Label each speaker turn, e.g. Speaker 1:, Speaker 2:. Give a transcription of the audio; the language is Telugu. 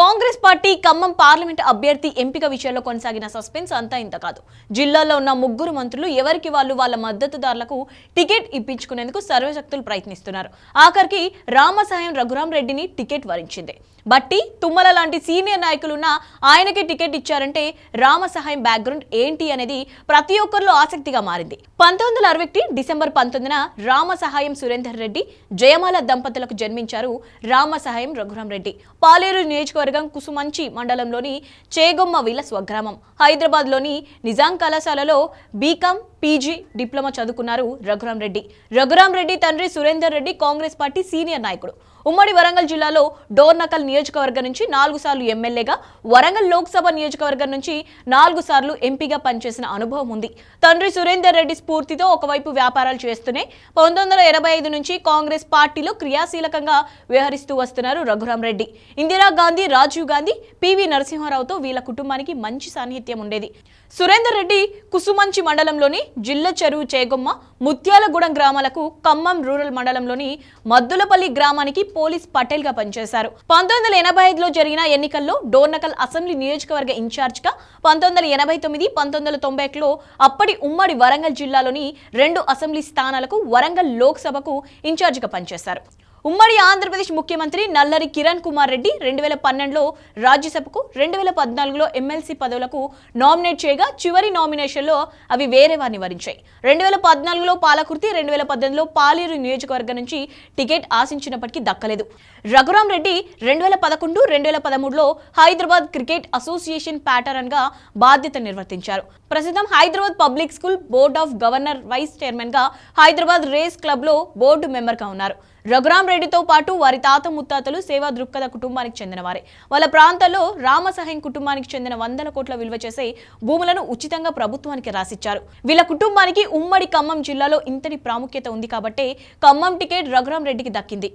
Speaker 1: కాంగ్రెస్ పార్టీ ఖమ్మం పార్లమెంట్ అభ్యర్థి ఎంపిక విషయంలో కొనసాగిన సస్పెన్స్ అంతా ఇంత కాదు. జిల్లాలో ఉన్న ముగ్గురు మంత్రులు ఎవరికి వాళ్ళు వాళ్ళ మద్దతుదారులకు టికెట్ ఇప్పించుకునేందుకు సర్వశక్తులు ప్రయత్నిస్తున్నారు. ఆఖరికి రామసాయం రఘురాం రెడ్డిని టికెట్ వరించింది. బట్టి తుమ్మల లాంటి సీనియర్ నాయకులున్న ఆయనకి టికెట్ ఇచ్చారంటే రామ సహాయం బ్యాక్గ్రౌండ్ ఏంటి అనేది ప్రతి ఒక్కరిలో ఆసక్తిగా మారింది. పంతొమ్మిది వందల అరవై ఒకటి డిసెంబర్ పంతొమ్మిదిన రామ సహాయం సురేందర్ రెడ్డి జయమాల దంపతులకు జన్మించారు రామ సహాయం రఘురాం రెడ్డి. పాలేరు నియోజకవర్గం కుసుమంచి మండలంలోని చేగొమ్మ వీళ్ళ స్వగ్రామం. హైదరాబాద్లోని నిజాం కళాశాలలో బీకాం పీజీ డిప్లొమా చదువుకున్నారు రఘురాం రెడ్డి. రఘురాం రెడ్డి తండ్రి సురేందర్ రెడ్డి కాంగ్రెస్ పార్టీ సీనియర్ నాయకుడు. ఉమ్మడి వరంగల్ జిల్లాలో డోర్నకల్ నియోజకవర్గం నుంచి నాలుగు సార్లు ఎమ్మెల్యేగా వరంగల్ లోక్సభ నియోజకవర్గం నుంచి నాలుగు సార్లు ఎంపీగా పనిచేసిన అనుభవం ఉంది. తండ్రి సురేందర్ రెడ్డి స్ఫూర్తితో ఒకవైపు వ్యాపారాలు చేస్తూనే పంతొమ్మిది వందల ఎనభై ఐదు నుంచి కాంగ్రెస్ పార్టీలో క్రియాశీలకంగా వ్యవహరిస్తూ వస్తున్నారు రఘురాం రెడ్డి. ఇందిరాగాంధీ రాజీవ్ గాంధీ పివి నరసింహారావుతో వీళ్ళ కుటుంబానికి మంచి సాన్నిహిత్యం ఉండేది. సురేందర్ రెడ్డి కుసుమంచి మండలంలోని జిల్ల చెరువు చేగొమ్మ ముత్యాలగూడెం గ్రామాలకు ఖమ్మం రూరల్ మండలంలోని మద్దులపల్లి గ్రామానికి పోలీస్ పటేల్గా పనిచేశారు. పంతొమ్మిది వందల ఎనభై ఐదులో జరిగిన ఎన్నికల్లో డోర్నకల్ అసెంబ్లీ నియోజకవర్గ ఇన్ఛార్జ్గా పంతొమ్మిది వందల ఎనభై తొమ్మిది పంతొమ్మిది వందల తొంభై ఒకటిలో అప్పటి ఉమ్మడి వరంగల్ జిల్లాలోని రెండు అసెంబ్లీ స్థానాలకు వరంగల్ లోక్సభకు ఇన్ఛార్జిగా పనిచేశారు. ఉమ్మడి ఆంధ్రప్రదేశ్ ముఖ్యమంత్రి నల్లరి కిరణ్ కుమార్ రెడ్డి రెండు వేల పన్నెండులో రాజ్యసభకు రెండు వేల పద్నాలుగులో ఎమ్మెల్సీ పదవులకు నామినేట్ చేయగా చివరి నామినేషన్లో అవి వేరే వారిని వరించాయి. రెండు వేల పద్నాలుగులో పాలకుర్తి రెండు వేల పద్దెనిమిదిలో పాలేరు నియోజకవర్గం నుంచి టికెట్ ఆశించినప్పటికీ దక్కలేదు. రఘురాం రెడ్డి రెండు వేల పదకొండు రెండు వేల పదమూడులో హైదరాబాద్ క్రికెట్ అసోసియేషన్ ప్యాటర్న్గా బాధ్యత నిర్వర్తించారు. ప్రస్తుతం Hyderabad public school board of governor vice చైర్మన్గా హైదరాబాద్ రేస్ క్లబ్లో బోర్డు మెంబర్గా ఉన్నారు. రఘురాం రెడ్డితో పాటు వారి తాత ముత్తాతలు సేవా దృక్పథ కుటుంబానికి చెందినవారే. వాళ్ళ ప్రాంతాల్లో రామసహాయం కుటుంబానికి చెందిన వందల కోట్ల విలువ చేసే భూములను ఉచితంగా ప్రభుత్వానికి రాసిచ్చారు. వీళ్ళ కుటుంబానికి ఉమ్మడి ఖమ్మం జిల్లాలో ఇంతటి ప్రాముఖ్యత ఉంది కాబట్టే ఖమ్మం టికెట్ రఘురాం రెడ్డికి దక్కింది.